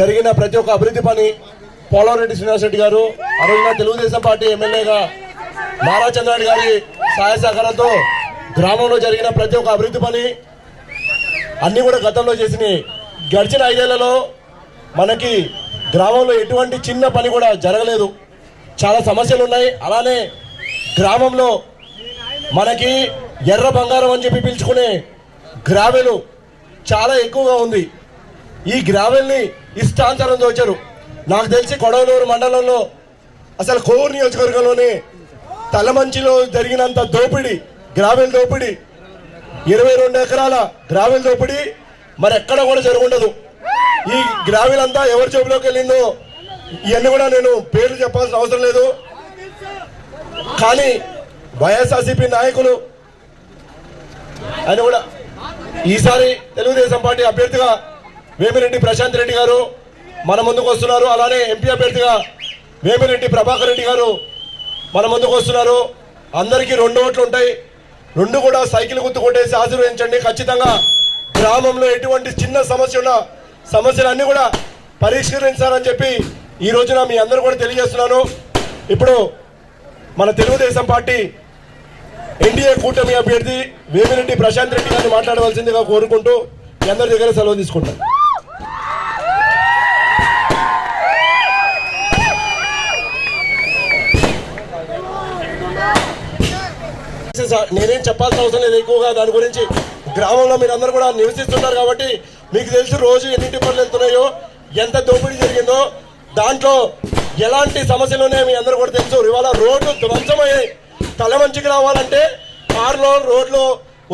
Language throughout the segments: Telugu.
జరిగిన ప్రతి ఒక్క అభివృద్ధి పని పోలవరెడ్డి శ్రీనివాస్ రెడ్డి గారు ఆ రోజున తెలుగుదేశం పార్టీ ఎమ్మెల్యేగా నారా చంద్రారెడ్డి గారి సహాయ సహకారంతో గ్రామంలో జరిగిన ప్రతి ఒక్క అభివృద్ధి పని అన్నీ కూడా గతంలో చేసిన గడిచిన ఐదేళ్ళలో మనకి గ్రామంలో ఎటువంటి చిన్న పని కూడా జరగలేదు. చాలా సమస్యలు ఉన్నాయి. అలానే గ్రామంలో మనకి ఎర్ర బంగారం అని చెప్పి పిలుచుకునే గ్రావెలు చాలా ఎక్కువగా ఉంది. ఈ గ్రావెల్ని ఇష్టాంతరం దోచారు. నాకు తెలిసి కొడవలూరు మండలంలో అసలు కోవూరు నియోజకవర్గంలోనే తలమంచిలో జరిగినంత దోపిడీ గ్రావెల్ దోపిడీ ఇరవై రెండు ఎకరాల గ్రావెల్ దోపిడీ మరి ఎక్కడ కూడా జరుగుండదు. ఈ గ్రావెల్ అంతా ఎవరి జోబులోకి వెళ్ళిందో ఇవన్నీ కూడా నేను పేర్లు చెప్పాల్సిన అవసరం లేదు. కానీ వైఎస్ఆర్సీపీ నాయకులు అని కూడా ఈసారి తెలుగుదేశం పార్టీ అభ్యర్థిగా వేమిరెడ్డి ప్రశాంత్ రెడ్డి గారు మన ముందుకు వస్తున్నారు. అలానే ఎంపీ అభ్యర్థిగా వేమిరెడ్డి ప్రభాకర్ రెడ్డి గారు మన ముందుకు వస్తున్నారు. అందరికీ రెండు ఓట్లు ఉంటాయి. రెండు కూడా సైకిల్ గుర్తు కొట్టేసి ఆశీర్వదించండి. ఖచ్చితంగా గ్రామంలో ఎటువంటి చిన్న సమస్య ఉన్నా సమస్యలన్నీ కూడా పరిష్కరించాలని చెప్పి ఈ రోజున మీ అందరూ కూడా తెలియజేస్తున్నాను. ఇప్పుడు మన తెలుగుదేశం పార్టీ ఎన్డీఏ కూటమి అభ్యర్థి వేమిరెడ్డి ప్రశాంత్ రెడ్డి గారిని మాట్లాడవలసిందిగా కోరుకుంటూ మీ అందరి దగ్గర సెలవు తీసుకుంటాను. నేనేం చెప్పాల్సిన అవసరం లేదు ఎక్కువగా దాని గురించి. గ్రామంలో మీరు అందరూ కూడా నివసిస్తున్నారు కాబట్టి మీకు తెలుసు రోజు ఎన్ని టిప్పర్లు వెళ్తున్నాయో ఎంత దోపిడీ జరిగిందో. దాంట్లో ఎలాంటి సమస్యలు ఉన్నాయో మీ అందరూ కూడా తెలుసు. ఇవాళ రోడ్లు ధ్వంసమయ్యాయి. తల మంచికి రావాలంటే కారులో రోడ్లు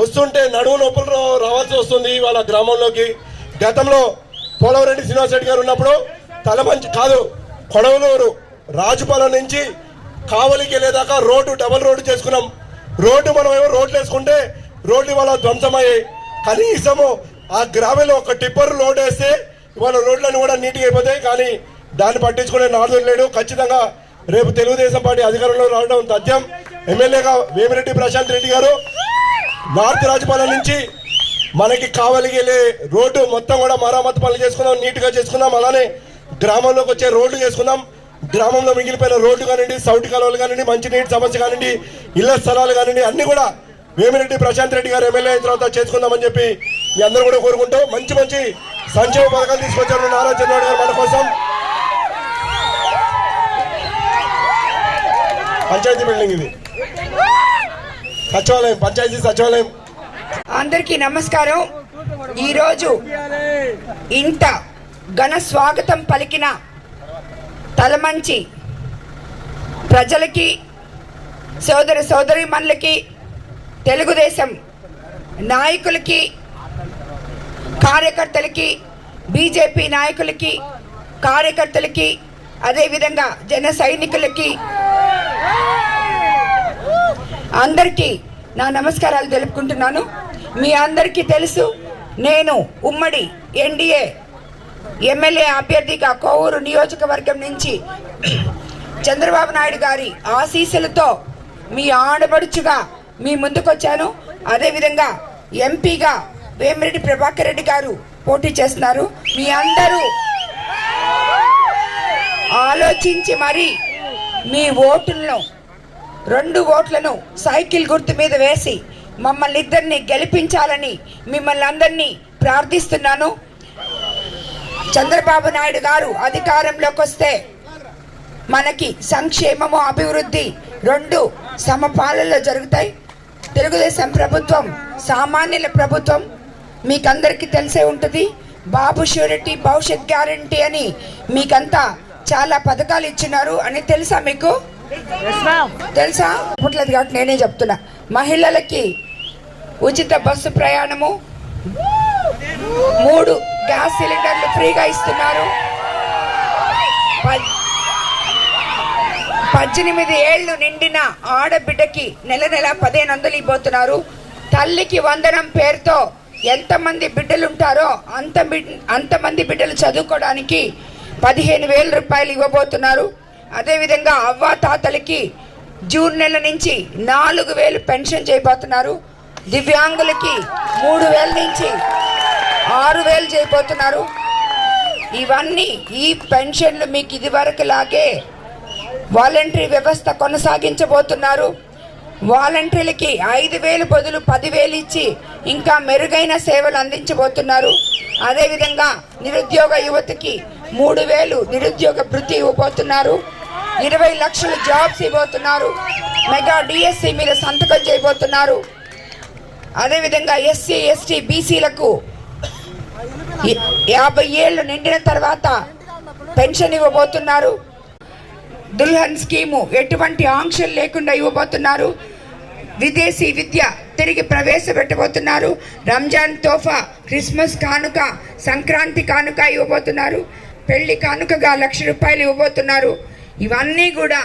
వస్తుంటే నడువు నొప్పులు రావాల్సి వస్తుంది వాళ్ళ గ్రామంలోకి. గతంలో పోలవరెడ్డి శ్రీనివాస్ రెడ్డి గారు ఉన్నప్పుడు తల మంచి కాదు కొడవలూరు రాజుపాలెం నుంచి కావలికి వెళ్ళేదాకా రోడ్డు డబల్ రోడ్డు చేసుకున్నాం. రోడ్డు మనం ఏమో రోడ్లు వేసుకుంటే రోడ్లు ఇవాళ ధ్వంసమయ్యాయి. కనీసము ఆ గ్రామంలో ఒక టిప్పర్ లోడ్ వేస్తే ఇవాళ రోడ్లన్నీ కూడా నీట్గా అయిపోతాయి. కానీ దాన్ని పట్టించుకునే నాడు లేడు. ఖచ్చితంగా రేపు తెలుగుదేశం పార్టీ అధికారంలో రావడం తథ్యం. ఎమ్మెల్యేగా వేమిరెడ్డి ప్రశాంత్ రెడ్డి గారు నార్త్ రాజపాలెం నుంచి మనకి కావలిగేలే రోడ్డు మొత్తం కూడా మరామత్తు పనులు చేసుకుందాం నీట్గా చేసుకుందాం అలానే గ్రామంలోకి వచ్చే రోడ్డు చేసుకుందాం గ్రామంలో మిగిలిపోయిన రోడ్డు కానివ్వండి సౌటి కాలువలు కానివ్వండి మంచినీటి సమస్య కానివ్వండి ఇళ్ళ స్థలాలు కానివ్వండి అన్ని కూడా వేమిరెడ్డి ప్రశాంత్ రెడ్డి గారు ఎమ్మెల్యే అయిన తర్వాత చేసుకుందామని చెప్పి మీ అందరూ కూడా కోరుకుంటూ మంచి మంచి సంక్షేమ పథకాలు తీసుకొచ్చారు నారా చంద్రబాబు గారు మన కోసం. పంచాయతీ బిల్డింగ్ ఇది. సచివాలయం పంచాయతీ సచివాలయం. అందరికీ నమస్కారం. ఈరోజు ఇంత ఘన స్వాగతం పలికిన తలమంచి ప్రజలకి సోదరి సోదరిమణులకి తెలుగుదేశం నాయకులకి కార్యకర్తలకి బీజేపీ నాయకులకి కార్యకర్తలకి అదేవిధంగా జన సైనికులకి అందరికీ నా నమస్కారాలు తెలుపుకుంటున్నాను. మీ అందరికీ తెలుసు నేను ఉమ్మడి ఎన్డీఏ ఎమ్మెల్యే అభ్యర్థిగా కోవూరు నియోజకవర్గం నుంచి చంద్రబాబు నాయుడు గారి ఆశీస్సులతో మీ ఆడబడుచుగా మీ ముందుకొచ్చాను. అదేవిధంగా ఎంపీగా వేమిరెడ్డి ప్రభాకర్ రెడ్డి గారు పోటీ చేస్తున్నారు. మీ అందరూ ఆలోచించి మరి మీ ఓటులను రెండు ఓట్లను సైకిల్ గుర్తు మీద వేసి మమ్మల్ని ఇద్దరిని గెలిపించాలని మిమ్మల్ని అందరినీ ప్రార్థిస్తున్నాను. చంద్రబాబు నాయుడు గారు అధికారంలోకి వస్తే మనకి సంక్షేమము అభివృద్ధి రెండు సమపాలలో జరుగుతాయి. తెలుగుదేశం ప్రభుత్వం సామాన్యుల ప్రభుత్వం మీకందరికీ తెలిసే ఉంటుంది. బాబు షూరిటీ భవిష్యత్ గ్యారంటీ అని మీకంతా చాలా పథకాలు ఇచ్చినారు అని తెలుసా మీకు? తెలుసా? చెప్పట్లేదు కాబట్టి నేనే చెప్తున్నా. మహిళలకి ఉచిత బస్సు ప్రయాణము మూడు గ్యాస్ సిలిండర్లు ఫ్రీగా ఇస్తున్నారు. పద్దెనిమిది ఏళ్ళు నిండిన ఆడబిడ్డకి నెల నెల పదిహేను వందలు ఇవ్వబోతున్నారు. తల్లికి వందనం పేరుతో ఎంతమంది బిడ్డలు ఉంటారో అంత అంతమంది బిడ్డలు చదువుకోవడానికి పదిహేను వేల రూపాయలు ఇవ్వబోతున్నారు. అదేవిధంగా అవ్వా తాతలకి జూన్ నెల నుంచి నాలుగు వేలు పెన్షన్ చేయబోతున్నారు. దివ్యాంగులకి మూడు వేల నుంచి ఆరు వేలు చేయబోతున్నారు. ఇవన్నీ ఈ పెన్షన్లు మీకు ఇదివరకు లాగే వాలంటరీ వ్యవస్థ కొనసాగించబోతున్నారు. వాలంటీర్లకి ఐదు వేలు బదులు పదివేలు ఇచ్చి ఇంకా మెరుగైన సేవలు అందించబోతున్నారు. అదేవిధంగా నిరుద్యోగ యువతకి మూడు వేలు నిరుద్యోగ భృతి ఇవ్వబోతున్నారు. ఇరవై లక్షల జాబ్స్ ఇవ్వబోతున్నారు. మెగా డిఎస్సి మీద సంతకం చేయబోతున్నారు. అదేవిధంగా ఎస్సీ ఎస్టీ బీసీలకు యాభై ఏళ్ళు నిండిన తర్వాత పెన్షన్ ఇవ్వబోతున్నారు. దుల్హన్ స్కీము ఎటువంటి ఆంక్షలు లేకుండా ఇవ్వబోతున్నారు. విదేశీ విద్య తిరిగి ప్రవేశపెట్టబోతున్నారు. రంజాన్ తోఫా క్రిస్మస్ కానుక సంక్రాంతి కానుక ఇవ్వబోతున్నారు. పెళ్ళి కానుకగా లక్ష రూపాయలు ఇవ్వబోతున్నారు. ఇవన్నీ కూడా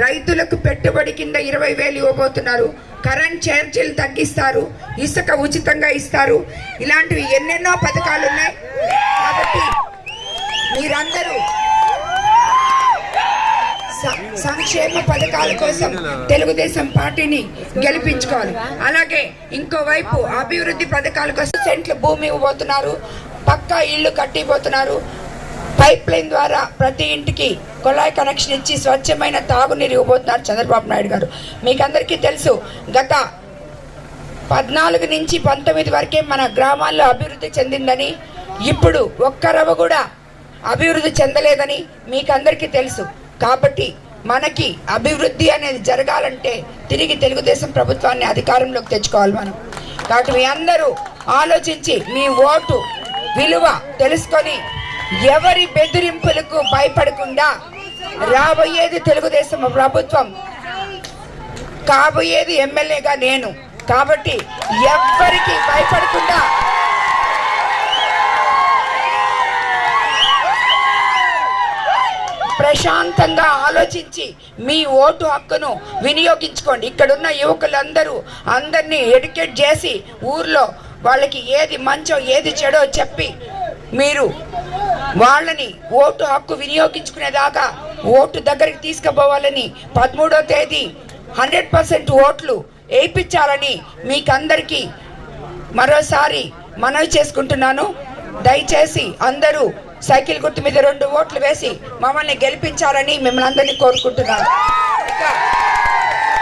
రైతులకు పెట్టుబడి కింద ఇరవై వేలు ఇవ్వబోతున్నారు. కరెంట్ ఛార్జీలు తగ్గిస్తారు. ఇసుక ఉచితంగా ఇస్తారు. ఇలాంటివి ఎన్నెన్నో పథకాలు ఉన్నాయి. కాబట్టి మీరందరూ స- సంక్షేమ పథకాల కోసం తెలుగుదేశం పార్టీని గెలిపించుకోవాలి. అలాగే ఇంకోవైపు అభివృద్ధి పథకాల కోసం సెంట్లు భూమి ఇవ్వబోతున్నారు. పక్కా ఇల్లు కట్టిపోతున్నారు పైప్ లైన్ ద్వారా ప్రతి ఇంటికి కుళాయి కనెక్షన్ ఇచ్చి స్వచ్ఛమైన తాగునీరు ఇవ్వబోతున్నారు చంద్రబాబు నాయుడు గారు. మీకందరికీ తెలుసు గత పద్నాలుగు నుంచి పంతొమ్మిది వరకే మన గ్రామాల్లో అభివృద్ధి చెందిందని ఇప్పుడు ఒక్కరవ కూడా అభివృద్ధి చెందలేదని మీకు అందరికీ తెలుసు. కాబట్టి మనకి అభివృద్ధి అనేది జరగాలంటే తిరిగి తెలుగుదేశం ప్రభుత్వాన్ని అధికారంలోకి తెచ్చుకోవాలి మనం. కాబట్టి మీ అందరూ ఆలోచించి మీ ఓటు విలువ తెలుసుకొని ఎవరి బెదిరింపులకు భయపడకుండా రాబోయేది తెలుగుదేశం ప్రభుత్వం. కాబోయేది ఎమ్మెల్యేగా నేను. కాబట్టి ఎవ్వరికి భయపడకుండా ప్రశాంతంగా ఆలోచించి మీ ఓటు హక్కును వినియోగించుకోండి. ఇక్కడున్న యువకులందరూ అందరినీ ఎడ్యుకేట్ చేసి ఊర్లో వాళ్ళకి ఏది మంచో ఏది చెడో చెప్పి మీరు వాళ్ళని ఓటు హక్కు వినియోగించుకునేదాకా ఓటు దగ్గరికి తీసుకుపోవాలని పదమూడో తేదీ హండ్రెడ్ పర్సెంట్ ఓట్లు వేయించాలని మీకందరికీ మరోసారి మనవి చేసుకుంటున్నాను. దయచేసి అందరూ సైకిల్ గుర్తు మీద రెండు ఓట్లు వేసి మమ్మల్ని గెలిపించాలని మిమ్మల్ని అందరినీ కోరుకుంటున్నాను.